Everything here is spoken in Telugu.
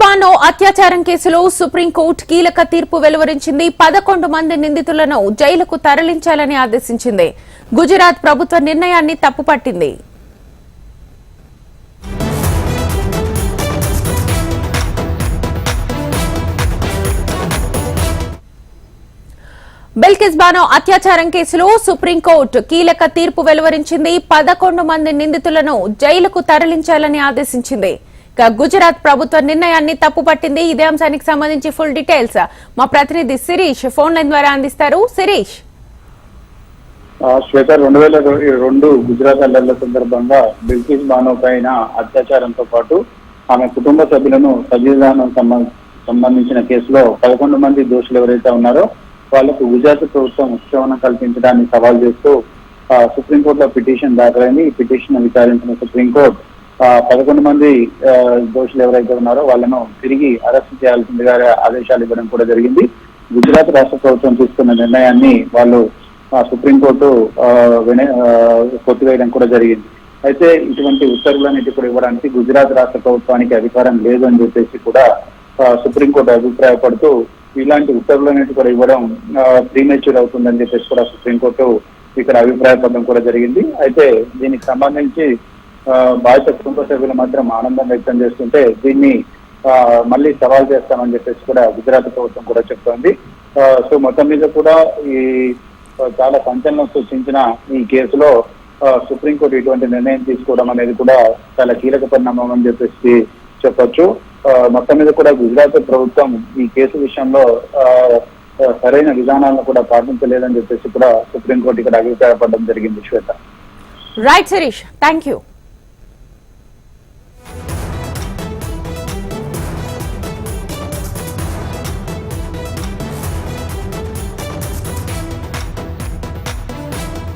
బానో అత్యాచారం కేసులో సుప్రీంకోర్టు కీలక తీర్పు వెలువరించింది. పదకొండు మంది నిందితులను జైలుకు తరలించాలని ఆదేశించింది. గుజరాత్ ప్రభుత్వ నిర్ణయాన్ని తప్పుపట్టింది. బిల్కిస్ బానో అత్యాచారం కేసులో సుప్రీంకోర్టు కీలక తీర్పు వెలువరించింది. పదకొండు మంది నిందితులను జైలుకు తరలించాలని ఆదేశించింది. గుజరాత్ ప్రభుత్వ నిర్ణయాన్ని తప్పుపట్టింది. ఇదే అంశానికి సంబంధించి ఫుల్ డీటెయిల్స్ మా ప్రతినిధి శిరీష్ ఫోన్ లైన్ ద్వారా అందిస్తారు. శిరీష్. శ్వేత రెండు వేల రెండు గుజరాత్ అల్లర్ల సందర్భంగా బిల్కిస్ బానో పైన అత్యాచారంతో పాటు ఆమె కుటుంబ సభ్యులను సజీవానం సంబంధించిన కేసులో పదకొండు మంది దోషులు ఎవరైతే ఉన్నారో వాళ్ళకు గుజరాత్ ప్రభుత్వం ఉపశమనం కల్పించడాన్ని సవాల్ చేస్తూ సుప్రీంకోర్టులో పిటిషన్ దాఖలైంది. ఈ పిటిషన్ విచారించిన సుప్రీంకోర్టు పదకొండు మంది ఆ, దోషులు ఎవరైతే ఉన్నారో వాళ్ళను తిరిగి అరెస్ట్ చేయాల్సిందిగా ఆదేశాలు ఇవ్వడం కూడా జరిగింది. గుజరాత్ రాష్ట్ర ప్రభుత్వం తీసుకున్న నిర్ణయాన్ని వాళ్ళు సుప్రీంకోర్టు ఆ, కొట్టివేయడం కూడా జరిగింది. అయితే ఇటువంటి ఉత్తర్వులన్నిటి కూడా ఇవ్వడానికి గుజరాత్ రాష్ట్ర ప్రభుత్వానికి అధికారం లేదు అని చెప్పేసి కూడా సుప్రీంకోర్టు అభిప్రాయపడుతూ ఇలాంటి ఉత్తర్వులన్నిటి కూడా ఇవ్వడం ప్రీమెచ్యూర్ అవుతుందని చెప్పేసి కూడా సుప్రీంకోర్టు ఇక్కడ అభిప్రాయపడడం కూడా జరిగింది. అయితే దీనికి సంబంధించి బాధిత కుటుంబ సభ్యులు మాత్రం ఆనందం వ్యక్తం చేస్తుంటే దీన్ని మళ్ళీ సవాల్ చేస్తామని చెప్పేసి కూడా గుజరాత్ ప్రభుత్వం కూడా చెప్తోంది. ఆ, సో మొత్తం మీద కూడా ఈ చాలా సంచలనం సృష్టించిన ఈ కేసులో సుప్రీంకోర్టు ఇటువంటి నిర్ణయం తీసుకోవడం అనేది కూడా చాలా కీలక పరిణామం అని చెప్పేసి చెప్పొచ్చు. ఆ, మొత్తం మీద కూడా గుజరాత్ ప్రభుత్వం ఈ కేసు విషయంలో ఆ, సరైన విధానాలను కూడా పాటించలేదని చెప్పేసి కూడా సుప్రీంకోర్టు ఇక్కడ అభిప్రాయపడడం జరిగింది Shweta. Right Shirish thank you